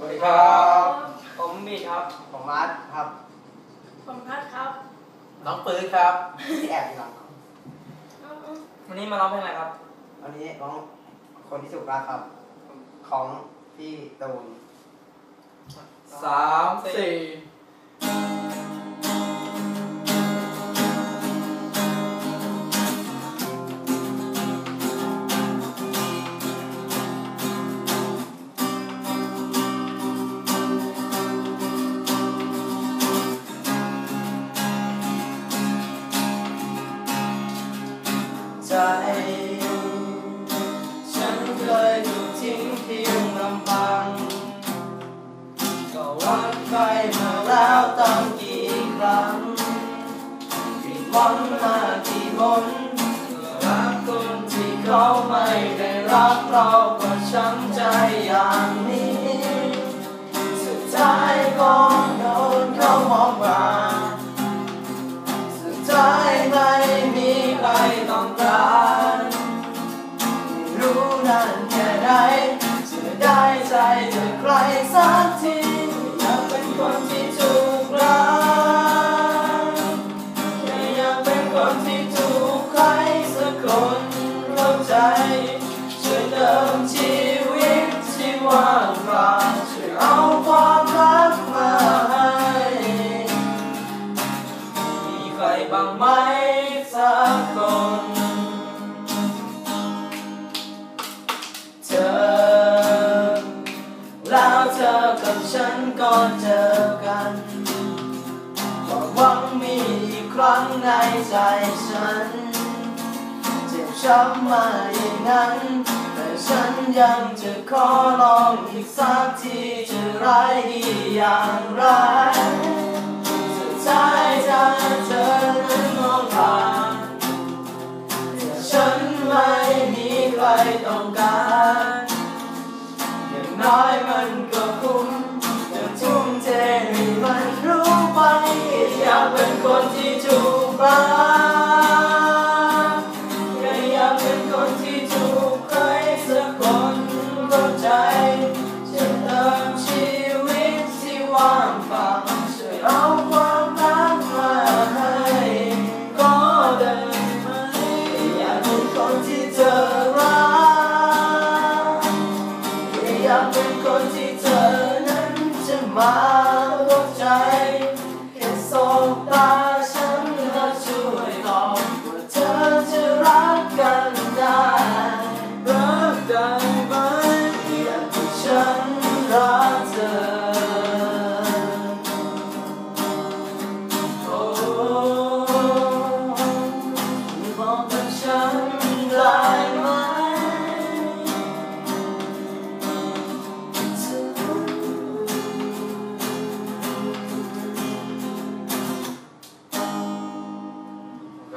วัสดีครับ ผมบีครับ ผมมาร์ทครับ ผมพัดครับน้องปื้ดครับ ที่แอบอยู่หลังวันนี้มาร้องเพลงอะไรครับ วันนี้น้องคนที่ถูกรักครับ ของพี่ตูน สามสี่ใหวังมากี่หนรักคนที่เขาไม่ได้รักเราก็ช้ำใจอย่างนี้ สุดท้ายก็โดนเขามองมาสุดท้ายไม่มีใครต้องการไม่รู้นานแค่ไหนจะได้ใจจากใครสักที คนที่ถูกใครสักคนเข้าใจช่วยเติมชีวิตที่ว่างเปล่าช่วยเอาความรักมาให้มีใครบ้างไหมสักคนเธอแล้วเธอกับฉันก็เจอ อีกครั้งในใจฉัน เจ็บช้ำมาอย่างนั้น แต่ฉันยังจะขอลองอีกสักทีจะร้ายดีอย่างไรสุดท้ายถ้าเธอนั้นมองผ่านแต่ฉันไม่มีใครต้องการ อย่างน้อยมันก็คุ้ม คนที่ถูกรักแค่อยากเป็นคนที่ถูกใครสักคนเข้าใจจะเติมชีวิตที่ว่างเปล่าช่วยเอาความรักมาให้ก็ได้ไหมอยากเป็นคนที่เธอรักอยากเป็นคนที่เธอนั้นจะมา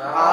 ครับ